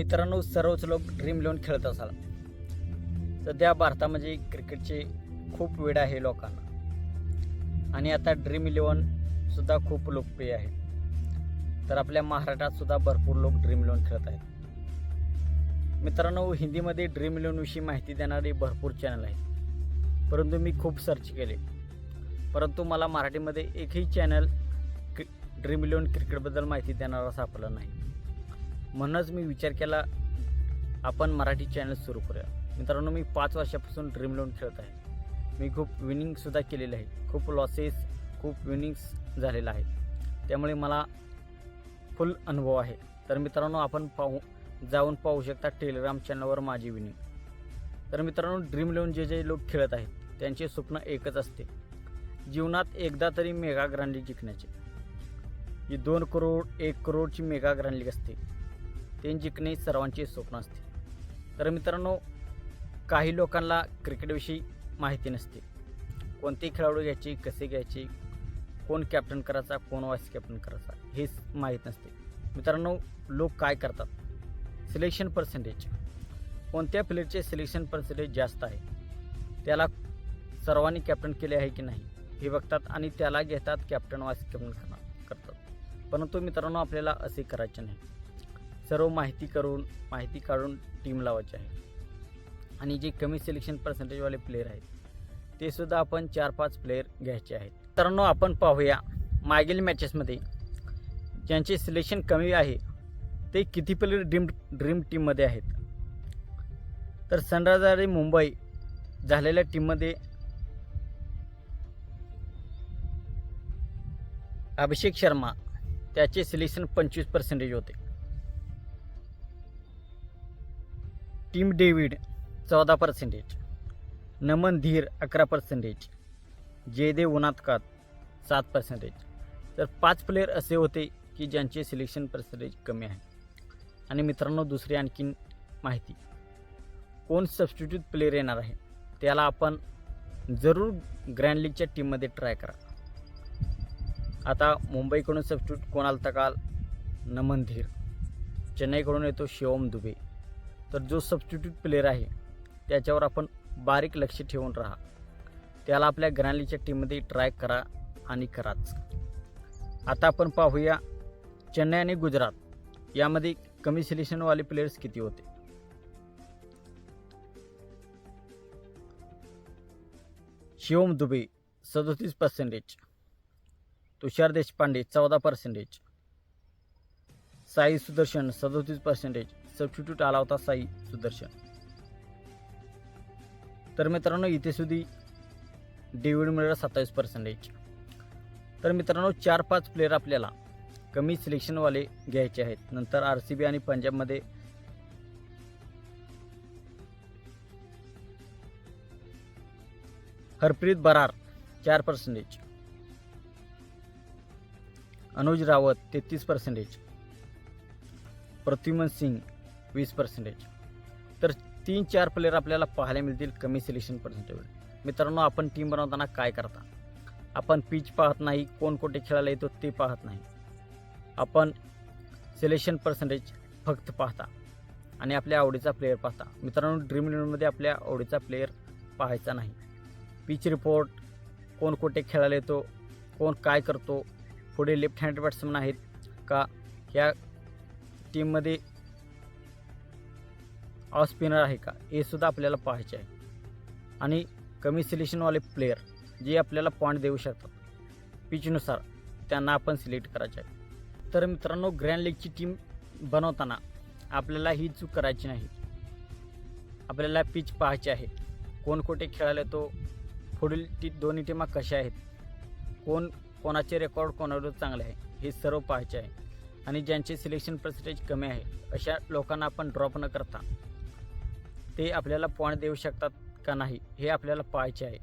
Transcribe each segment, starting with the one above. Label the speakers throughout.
Speaker 1: मित्रांनो सर्वच लोक ड्रीम लोन खेळत असाल. सध्या भारतामध्ये क्रिकेटचे खूप वेळ आहे लोकांना. आणि आता ड्रीम इलेव्हन सुद्धा खूप लोकप्रिय आहे. तर आपल्या महाराष्ट्रात सुद्धा भरपूर लोक ड्रीम लोन खेळत आहेत. मित्रांनो हिंदीमध्ये ड्रीम लोनविषयी माहिती देणारे भरपूर चॅनल आहेत. परंतु मी खूप सर्च केले. परंतु मला मराठीमध्ये एकही चॅनल ड्रीम लोन क्रिकेटबद्दल माहिती देणारा सापडला नाही. म्हणूनच मी विचार केला आपण मराठी चॅनल सुरू करूया. मित्रांनो मी पाच वर्षापासून ड्रीम लोन खेळत आहे. मी खूप विनिंगसुद्धा केलेले आहे. खूप लॉसेस खूप विनिंग्स झालेला आहे. त्यामुळे मला फुल अनुभव आहे. तर मित्रांनो आपण पाहू जाऊन पाहू शकता टेलिग्राम चॅनलवर माझी विनिंग तर मित्रांनो ड्रीम लोन जे जे लोक खेळत आहेत त्यांचे स्वप्न एकच असते. जीवनात एकदा तरी मेगा ग्रँड लीग जिंकण्याचे. ही दोन करोड एक करोडची मेगा ग्रँड लीग असते. ते जिंकणे सर्वांचे स्वप्न असते. तर मित्रांनो काही लोकांना क्रिकेटविषयी माहिती नसते. कोणते खेळाडू घ्यायचे कसे घ्यायचे कोण कॅप्टन करायचा कोण व्हाईस कॅप्टन करायचा हेच माहीत नसते. मित्रांनो लोक काय करतात? सिलेक्शन पर्सेंटेज कोणत्या प्लेअरचे सिलेक्शन पर्सेंटेज जास्त आहे? त्याला सर्वांनी कॅप्टन केले आहे की नाही? हे बघतात आणि त्याला घेतात कॅप्टन वाईस कॅप्टन करणार करतात. परंतु मित्रांनो आपल्याला असे करायचे नाही. सर्व माहिती करून माहिती काढून टीम लावायची आहे. आणि जे कमी सिलेक्शन पर्सेंटेजवाले प्लेयर आहेत ते सुद्धा आपण चार पाच प्लेयर घ्यायचे आहेत. मित्रांनो आपण पाहूया मागील मॅचेसमध्ये ज्यांचे सिलेक्शन कमी आहे ते किती प्लेयर ड्रीम ड्रीम टीममध्ये आहेत? तर सनरायझर आणि मुंबई झालेल्या टीममध्ये अभिषेक शर्मा त्याचे सिलेक्शन पंचवीस पर्सेंटेज होते. टीम डेव्हिड चौदा पर्सेंटेज नमन धीर अकरा पर्सेंटेज जयदेव उनातकात सात पर्सेंटेज तर पाच प्लेयर असे होते की ज्यांचे सिलेक्शन पर्सेंटेज कमी आहे. आणि मित्रांनो दुसरी आणखीन माहिती. कोण सबस्टिट्यूट प्लेयर येणार आहे? त्याला आपण जरूर ग्रँड लीगच्या टीममध्ये ट्राय करा. आता मुंबईकडून सबस्टिट्यूट कोणाला तकाल नमन धीर. चेन्नईकडून येतो शिवम दुबे. तर जो सबस्टिट्यूट प्लेअर आहे त्याच्यावर आपण बारीक लक्ष ठेवून राहा. त्याला आपल्या ग्रॅनलीच्या टीममध्ये ट्राय करा आणि कराच. आता आपण पाहूया चेन्नई आणि गुजरात यामध्ये कमी सिलेक्शनवाले प्लेयर्स किती होते. शिवम दुबे सदोतीस पर्सेंटेज तुषार देशपांडे चौदा पर्सेंटेज साई सुदर्शन सदोतीस पर्सेंटेज सबस्टिट्यूट आला होता साई सुदर्शन. तर मित्रांनो इथे सुधी डेव्हिड मिळेल सत्तावीस पर्सेंटेज तर मित्रांनो चार पाच प्लेयर आपल्याला कमी सिलेक्शनवाले घ्यायचे आहेत. नंतर आर सी बी आणि पंजाबमध्ये हरप्रीत बरार चार पर्सेंटेज अनुज रावत तेहतीस पर्सेंटेज प्रद्युमन सिंग वीस पर्सेंटेज तर तीन चार प्लेयर आपल्याला पाहायला मिळतील कमी सिलेक्शन पर्सेंटेज मित्रांनो आपण टीम बनवताना काय करता? आपण पिच पाहत नाही कोण कोठे खेळायला येतो ते पाहत नाही. आपण सिलेक्शन पर्सेंटेज फक्त पाहता आणि आपल्या आवडीचा प्लेयर पाहता. मित्रांनो ड्रीम इलेव्हनमध्ये आपल्या आवडीचा प्लेयर पाहायचा नाही. पिच रिपोर्ट कोण कोठे खेळायला येतो कोण काय करतो पुढे लेफ्ट हँड बॅट्समन आहेत का? ह्या टीममध्ये ऑफ स्पिनर आहे का हे सुद्धा आपल्याला पाहायचे आहे. आणि कमी सिलेक्शनवाले प्लेयर जे आपल्याला पॉईंट देऊ शकतात पिचनुसार त्यांना आपण सिलेक्ट करायचे आहे. तर मित्रांनो ग्रँड लीगची टीम बनवताना आपल्याला ही चूक करायची नाही. आपल्याला पिच पाहायची आहे. कोण कुठे खेळायला तो पुढील टी दोन्ही टीमा कशा आहेत कोण कोणाचे रेकॉर्ड कोणावर चांगले आहे हे सर्व पाहायचे आहे. आणि ज्यांचे सिलेक्शन पर्सेंटेज कमी आहे अशा लोकांना आपण ड्रॉप न करता ते आपल्याला पॉईंट देऊ शकतात का नाही हे आपल्याला पाहायचे आहे.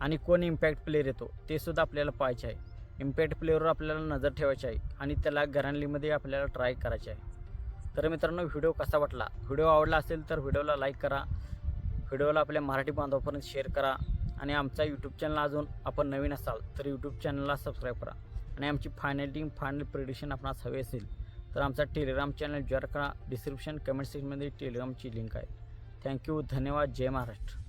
Speaker 1: आणि कोण इम्पॅक्ट प्लेअर येतो ते सुद्धा आपल्याला पाहायचे आहे. इम्पॅक्ट प्लेअरवर आपल्याला नजर ठेवायची आहे आणि त्याला घरांलीमध्ये आपल्याला ट्राय करायचे आहे. तर मित्रांनो व्हिडिओ कसा वाटला? व्हिडिओ आवडला असेल तर व्हिडिओला लाईक करा. व्हिडिओला आपल्या मराठी बांधवापर्यंत शेअर करा. आणि आमचा यूट्यूब चॅनल अजून आपण नवीन असाल तर यूट्यूब चॅनलला सबस्क्राईब करा. आणि आमची फायनल टीम फायनल प्रिडिशन आपणास हवी असेल तर आमचा टेलिग्राम चॅनल जॉईन करा. डिस्क्रिप्शन कमेंट सेक्शनमध्ये टेलिग्रामची लिंक आहे. थँक्यू धन्यवाद जय महाराष्ट्र.